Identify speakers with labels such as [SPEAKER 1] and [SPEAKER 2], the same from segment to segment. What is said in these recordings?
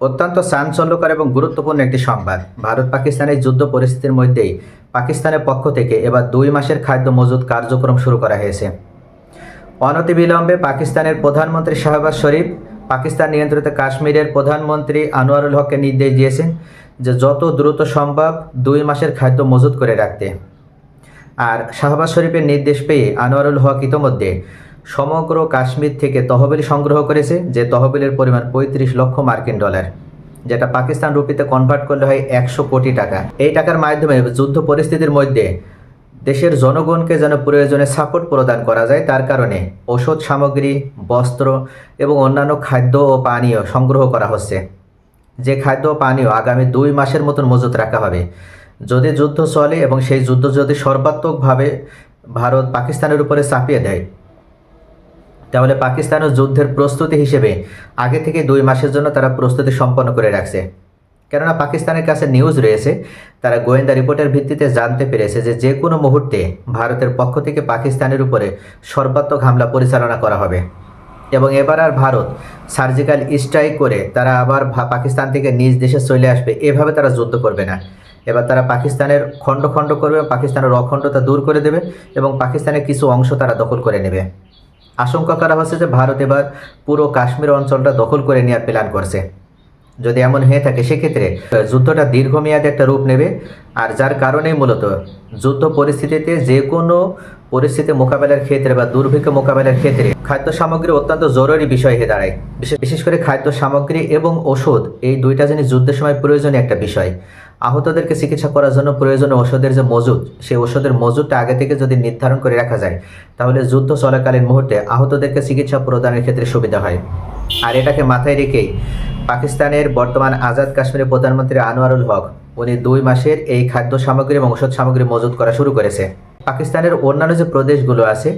[SPEAKER 1] অত্যন্ত চাঞ্চল্যকর এবং গুরুত্বপূর্ণ একটি সংবাদ। ভারত পাকিস্তানের যুদ্ধ পরিস্থিতির মধ্যেই পাকিস্তানের পক্ষ থেকে এবার দুই মাসের খাদ্য মজুদ কার্যক্রম শুরু করা হয়েছে। অনতিবিলম্বে পাকিস্তানের প্রধানমন্ত্রী শাহবাজ শরীফ, পাকিস্তান নিয়ন্ত্রিত কাশ্মীরের প্রধানমন্ত্রী আনোয়ারুল হককে নির্দেশ দিয়েছেন যে যত দ্রুত সম্ভব দুই মাসের খাদ্য মজুত করে রাখতে। আর শাহবাজ শরীফের নির্দেশ পেয়ে আনোয়ারুল হক ইতোমধ্যে সমগ্র কাশ্মীর থেকে তহবিল সংগ্রহ করেছে, যে তহবিলের পরিমাণ পঁয়ত্রিশ লক্ষ মার্কিন ডলার, যেটা পাকিস্তান রুপিতে কনভার্ট করলে হয় একশো কোটি টাকা। এই টাকার মাধ্যমে যুদ্ধ পরিস্থিতির মধ্যে দেশের জনগণকে যেন প্রয়োজনে সাপোর্ট প্রদান করা যায়, তার কারণে ওষুধ সামগ্রী, বস্ত্র এবং অন্যান্য খাদ্য ও পানীয় সংগ্রহ করা হচ্ছে। যে খাদ্য ও পানীয় আগামী দুই মাসের মতন মজুত রাখা হবে। যদি যুদ্ধ চলে এবং সেই যুদ্ধ যদি সর্বাত্মকভাবে ভারত পাকিস্তানের উপরে চাপিয়ে দেয় তাহলে পাকিস্তানও যুদ্ধের প্রস্তুতি হিসেবে আগে থেকে দুই মাসের জন্য তারা প্রস্তুতি সম্পন্ন করে রাখছে। কেননা পাকিস্তানের কাছে নিউজ রয়েছে, তারা গোয়েন্দা রিপোর্টের ভিত্তিতে জানতে পেরেছে যে যে কোনো মুহূর্তে ভারতের পক্ষ থেকে পাকিস্তানের উপরে সর্বাত্মক হামলা পরিচালনা করা হবে। এবং এবার আর ভারত সার্জিক্যাল স্ট্রাইক করে তারা আবার পাকিস্তান থেকে নিজ দেশে চলে আসবে, এভাবে তারা যুদ্ধ করবে না। এবার তারা পাকিস্তানের খণ্ড খণ্ড করবে, পাকিস্তানের অখণ্ডতা দূর করে দেবে এবং পাকিস্তানের কিছু অংশ তারা দখল করে নেবে। আশঙ্কা করা হচ্ছে যে ভারত এবার পুরো কাশ্মীর অঞ্চলটা দখল করে নেওয়ার প্ল্যান করছে। যদি এমন হয়ে থাকে, সেক্ষেত্রে যুদ্ধটা দীর্ঘমেয়াদী একটা রূপ নেবে আর যার কারণেই মূলত যুদ্ধ পরিস্থিতিতে যে কোনো পরিস্থিতি মোকাবেলার ক্ষেত্রে বা দুর্ভিক্ষ মোকাবেলার ক্ষেত্রে খাদ্য সামগ্রী অত্যন্ত জরুরি বিষয় হয়ে দাঁড়ায়। বিশেষ বিশেষ করে খাদ্য সামগ্রী এবং ওষুধ, এই দুইটা জিনিস যুদ্ধের সময় প্রয়োজনীয় একটা বিষয়। আহতদেরকে চিকিৎসা করার জন্য প্রয়োজনীয় ওষুধের যে মজুদ, সেই ওষুধের মজুদটা আগে থেকে যদি নির্ধারণ করে রাখা যায়, তাহলে যুদ্ধ চলাকালীন মুহূর্তে আহতদেরকে চিকিৎসা প্রদানের ক্ষেত্রে সুবিধা হয়। আর এটাকে মাথায় রেখেই পাকিস্তানের বর্তমান আজাদ কাশ্মীরের প্রধানমন্ত্রী আনোয়ারুল হক, উনি দুই মাসের এই খাদ্য সামগ্রী এবং ওষুধ সামগ্রী মজুত করা শুরু করেছে। পাকিস্তানের অন্যান্য যে প্রদেশগুলো আছে,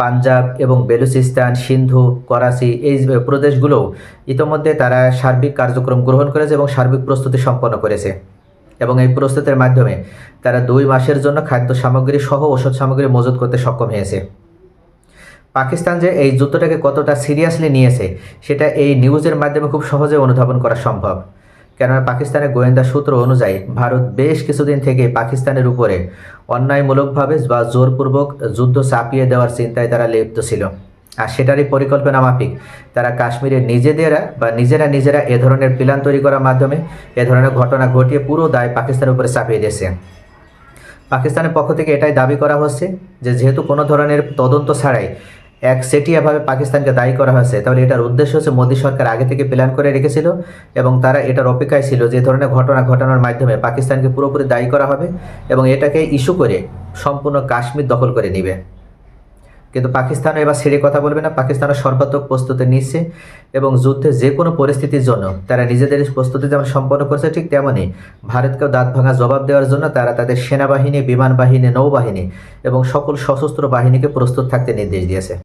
[SPEAKER 1] পাঞ্জাব এবং বেলুচিস্তান, সিন্ধু, করাচি, এই প্রদেশগুলোও ইতোমধ্যে তারা সার্বিক কার্যক্রম গ্রহণ করেছে এবং সার্বিক প্রস্তুতি সম্পন্ন করেছে। এবং এই প্রস্তুতের মাধ্যমে তারা দুই মাসের জন্য খাদ্য সামগ্রী সহ ওষুধ সামগ্রী মজুত করতে সক্ষম হয়েছে। পাকিস্তান যে এই যুদ্ধটাকে কতটা সিরিয়াসলি নিয়েছে, সেটা এই নিউজের মাধ্যমে খুব সহজে অনুধাবন করা সম্ভব। কেননা পাকিস্তানের গোয়েন্দা সূত্র অনুযায়ী, ভারত বেশ কিছুদিন থেকে পাকিস্তানের উপরে অন্যায়মূলকভাবে বা জোরপূর্বক যুদ্ধ চাপিয়ে দেওয়ার চিন্তায় তারা লিপ্ত ছিল। আর সেটারই পরিকল্পনা মাফিক। তারা কাশ্মীরে নিজেদেরা বা নিজেরা নিজেরা এ ধরনের প্ল্যান তৈরি করার মাধ্যমে এ ধরনের ঘটনা ঘটিয়ে পুরো দায় পাকিস্তানের উপরে চাপিয়ে দিয়েছে। পাকিস্তানের পক্ষ থেকে এটাই দাবি করা হচ্ছে যে, যেহেতু কোনো ধরনের তদন্ত ছাড়াই এক সেটিয়াভাবে পাকিস্তানকে দায়ী করা হয়েছে, তাহলে এটার উদ্দেশ্য হচ্ছে মোদী সরকার আগে থেকে প্ল্যান করে রেখেছিল এবং তারা এটার অপেক্ষায় ছিল যে ধরনের ঘটনা ঘটানোর মাধ্যমে পাকিস্তানকে পুরোপুরি দায়ী করা হবে এবং এটাকে ইস্যু করে সম্পূর্ণ কাশ্মীর দখল করে নেবে। কিন্তু পাকিস্তানও এবার ছেড়ে কথা বলবে না। পাকিস্তানও সর্বাত্মক প্রস্তুতি নিচ্ছে এবং যুদ্ধে যে কোনো পরিস্থিতির জন্য তারা নিজেদের প্রস্তুতি যেমন সম্পন্ন করছে, ঠিক তেমনই ভারতকেও দাঁত ভাঙা জবাব দেওয়ার জন্য তারা তাদের সেনাবাহিনী বিমান বাহিনী নৌবাহিনী এবং সকল সশস্ত্র বাহিনীকে প্রস্তুত থাকতে নির্দেশ দিয়েছে।